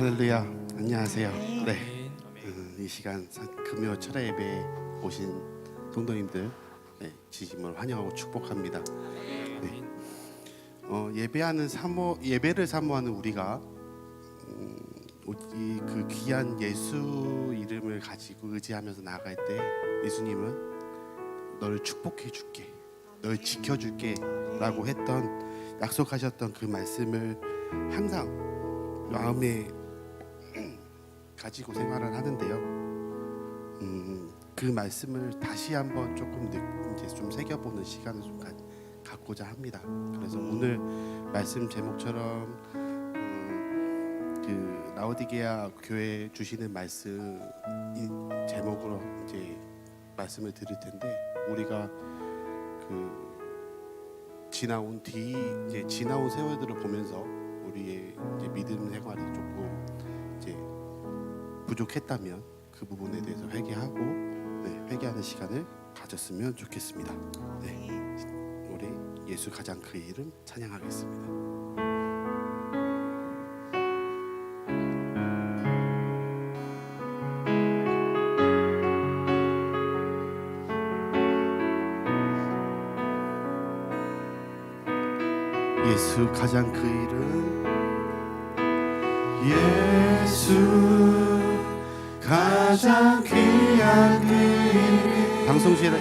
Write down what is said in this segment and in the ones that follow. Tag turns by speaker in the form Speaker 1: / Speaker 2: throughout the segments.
Speaker 1: 할렐루야. 안녕하세요. 네. 음, 이 시간 사- 금요 철야 예배에 오신 성도님들 네, 진심으로 환영하고 축복합니다. 네. 어, 예배하는 사모 예배를 사모하는 우리가 음, 이그 귀한 예수 이름을 가지고 의지하면서 나아갈 때 예수님은 너를 축복해 줄게. 널 지켜 줄게라고 했던 약속하셨던 그 말씀을 항상 마음에 가지고 생활을 하는데요. 음, 그 말씀을 다시 한번 조금 느- 이제 좀 새겨보는 시간을 좀 가, 갖고자 합니다. 그래서 오늘 말씀 제목처럼 음, 그 라오디게아 교회 주시는 말씀 이 제목으로 이제 말씀을 드릴 텐데 우리가 그 지나온 뒤 이제 지나온 세월들을 보면서 우리의 이제 믿음 생활이 조금 부족했다면 그 부분에 대해서 회개하고 네, 회개하는 시간을 가졌으면 좋겠습니다. 네, 우리 예수 가장 그 이름 찬양하겠습니다. 예수 가장 그 이름 예수 가장 귀한 그 방송실에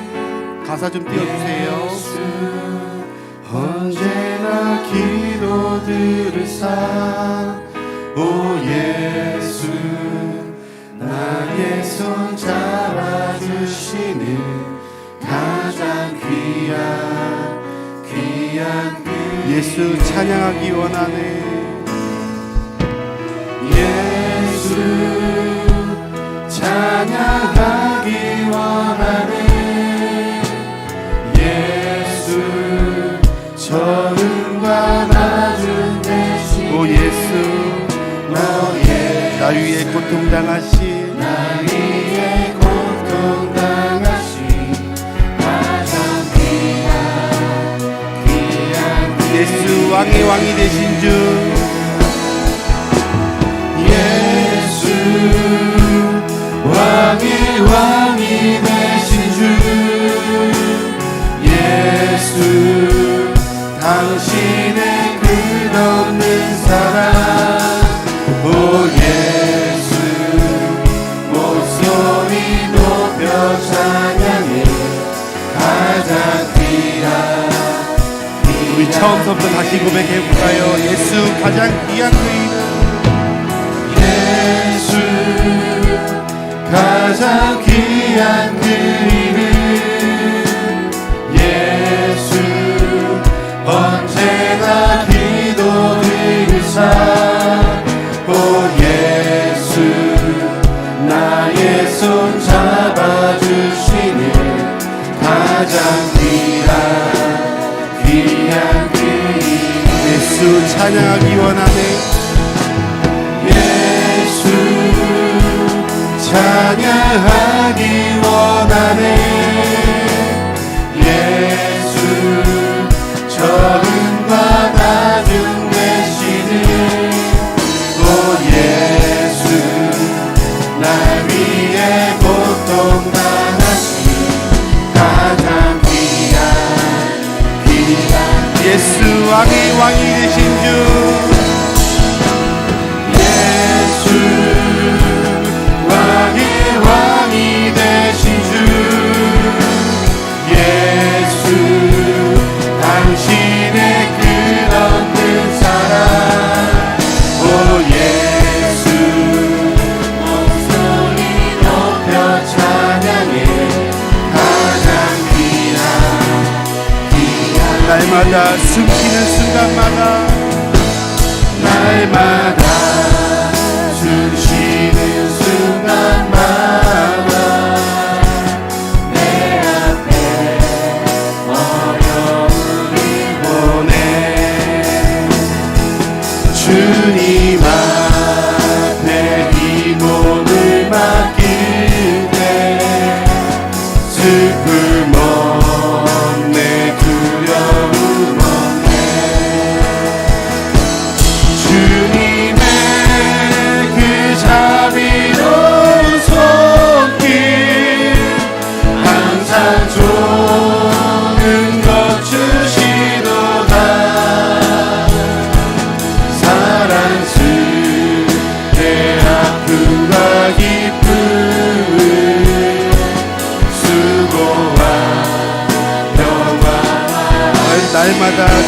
Speaker 1: 가사 좀 띄워주세요. 언제나 기도들을 쌓오 예수 나의 손 잡아주시는 가장 귀한 귀한 그 예수 찬양하기 원하네 찬양하기 원하네. 예수 저음과 낮은 대신 오 예수. 너의 나 위에 고통당하신 나 위에 고통당하신 가장 귀한 귀한 예수 왕의 왕이 되신 주 왕이 되신 주 예수 당신의 끝없는 사랑. 오 예수 목소리 높여 찬양해. 가장 귀한 우리 처음부터 다시 고백해 볼까요? 예수 가장 귀한 그 이름 귀한 그 이름 예수 언제나 기도를 사오 예수 나의 손 잡아주시는 가장 귀한 귀한 그 이름 예수 찬양하기 원하네 찬양하기 원하네. 예수 적은과 낮은 대신을 오 예수 날 위해 고통 당하신 가장 귀한 귀한 예수 왕의 왕이 되신 주 주님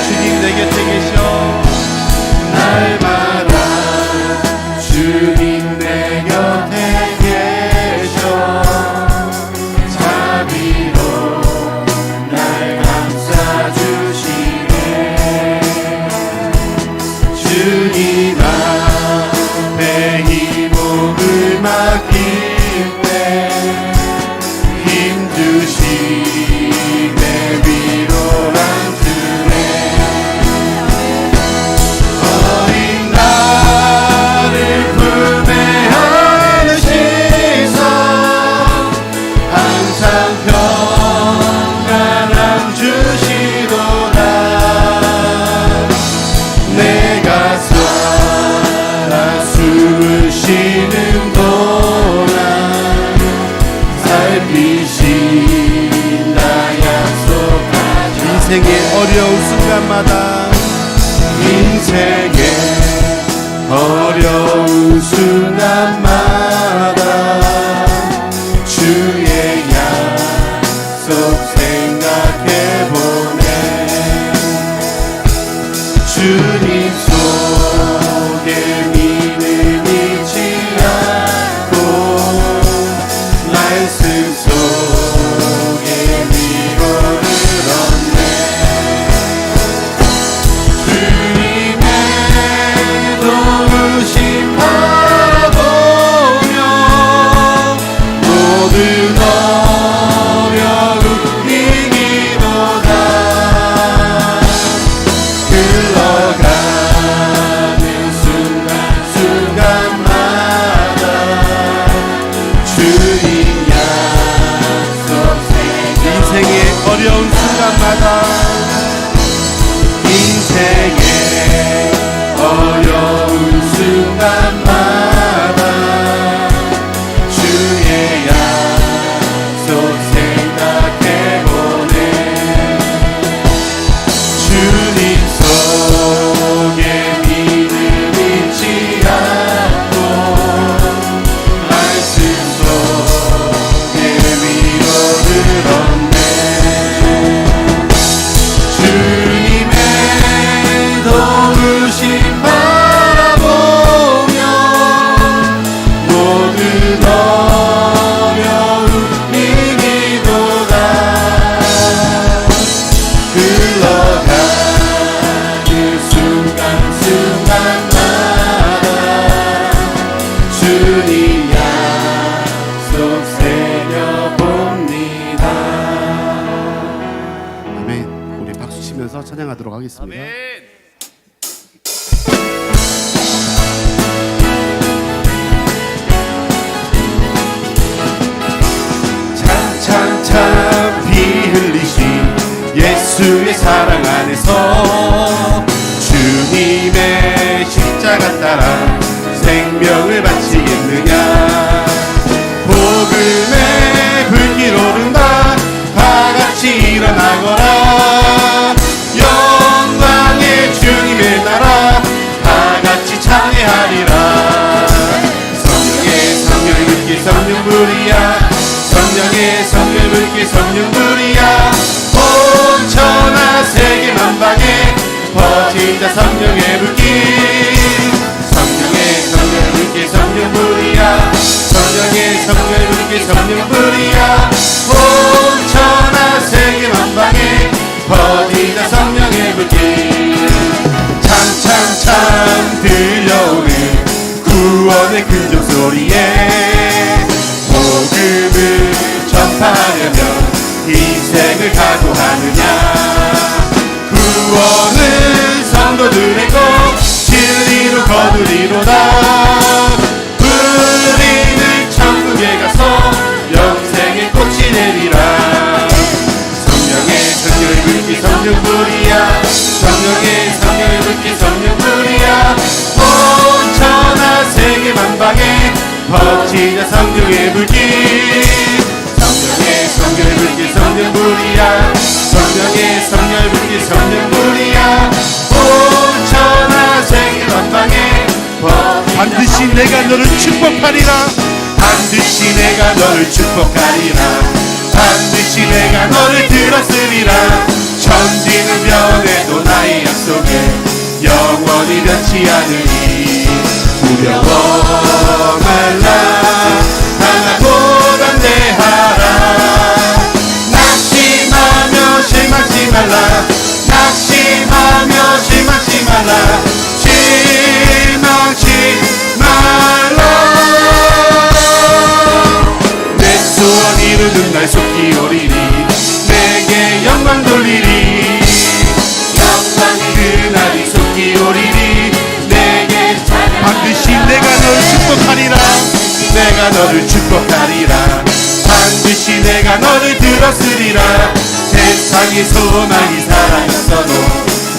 Speaker 1: 주님 내 곁에 계셔. 날마다 주님 인생의 어려운 순간마다 인생의 어려운 순간마다 하겠습니다. 참참참 피 흘리신 예수의 사랑 안에서 주님의 십자가 따라 생명을 바치겠느냐? 복음의 불길 오른다. 다 같이 일어나거라 퍼진다 성령의 불길 성령의 성령의 불길 성령 불이야. 성령의 성령의 불길 성령 불이야. 온 천하 세계 만방에 퍼진다 성령의 불길 참참참 들려오는 구원의 큰종 소리에 복음을 전파하려면 인생을 각오하느냐. 구원은 성 도들의 것 진리로 거두리로다. 우리는 천국에 가서 영생의 꽃이 내리라. 성령의 성령의 불길 성령 불이야. 성령의 성령의 불길 성령 불이야. 온 천하 세계 만방에 퍼지자 성령의 불길 내가 너를 축복하리라. 반드시 내가 너를 축복하리라. 반드시 내가 너를 들었으리라. 천지는 변해도 나의 약속에 영원히 변치 않으니. 두려워 말라. 하나보다 내하라. 낙심하며 실망치 말라. 흐르는 날 속히 오리니 내게 영광 돌리리. 영광이 그날이 속히 오리니 내게 반드시 내가 널 축복하리라. 내가 너를 축복하리라. 반드시 내가 너를 들었으리라. 세상이 소망이 살아있어도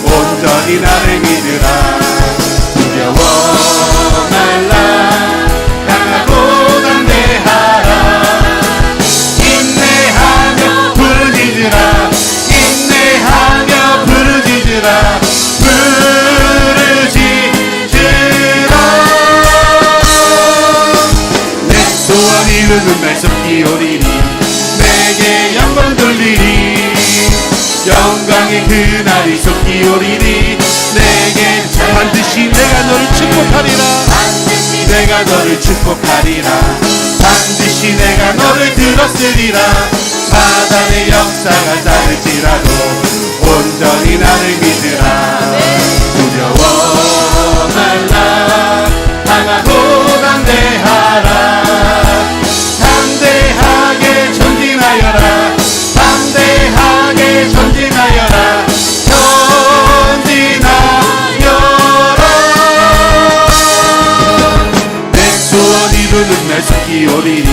Speaker 1: 온전히 나를 믿으라. 그 말씀 기울이니 내게 영광 돌리니 영광의 그날이 속 기울이니 내게 반드시 내가 너를 축복하리라. 반드시 내가 너를 축복하리라. 반드시 내가 너를 들었으리라. 사단의 역사가 따를지라도 온전히 나를 믿으라. 두려워. Fiori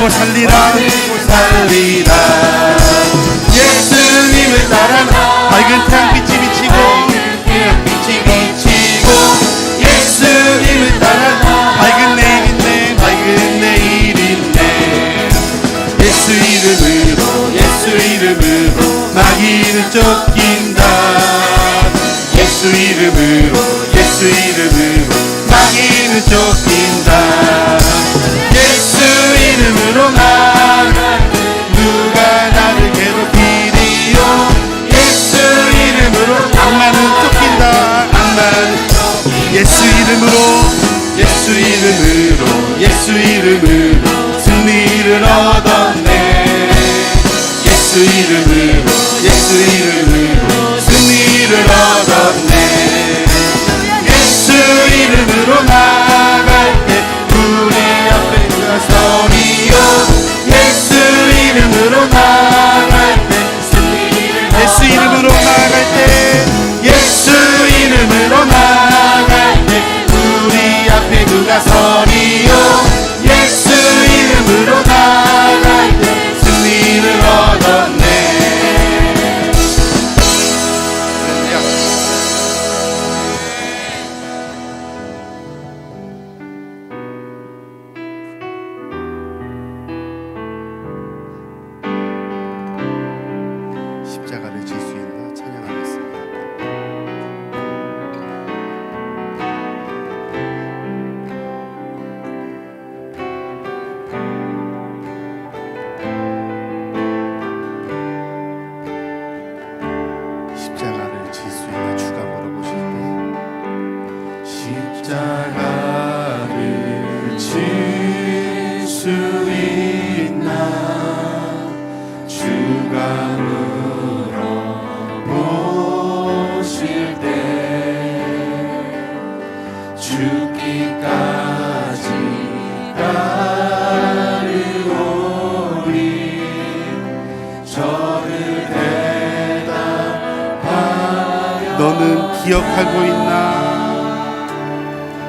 Speaker 1: 살리고 살리라. 살리고 살리라. 예수님을 따라라. 밝은 태양빛이 비치고. 흙이 비치고. 예수님을 따라 밝은 내일인데 밝은 내일인데 예수 이름으로 예수 이름으로 마귀를 쫓긴다. 예수 이름을 little night.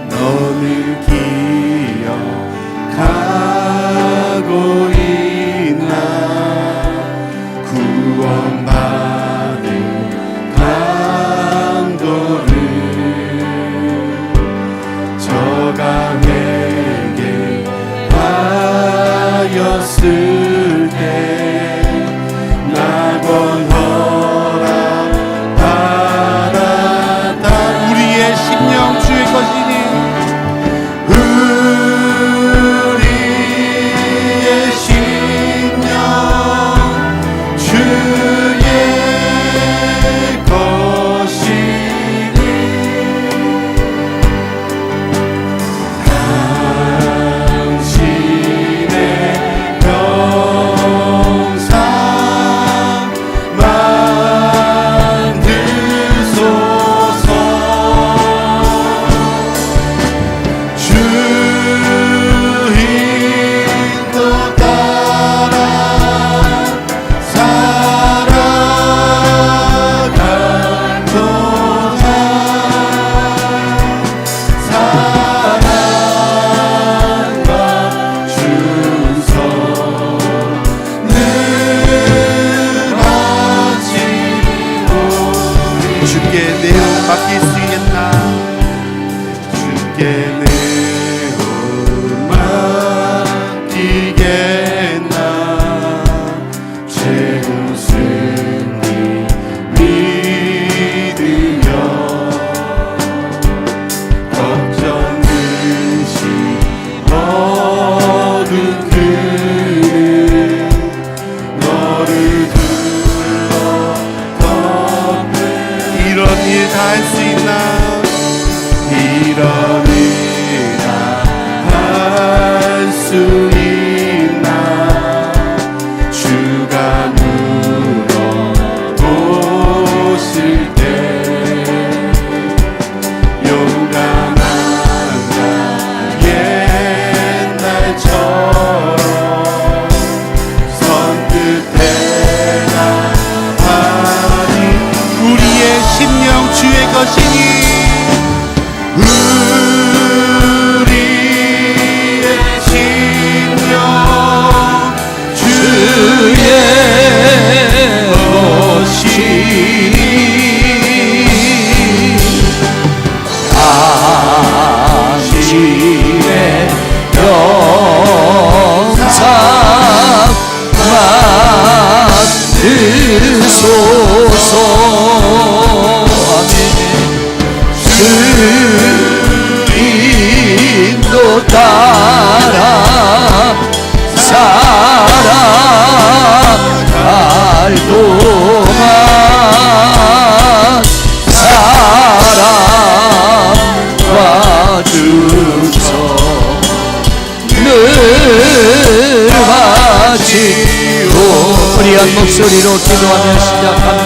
Speaker 1: 너를 기억하고 있 주께 내어 맡길 수 있겠나. 주께 내 to you. 주소서 주 인도 따라 살아갈
Speaker 2: 동안 사랑과 주소. 늘 같이 우리 한 목소리로 기도하며 시작합니다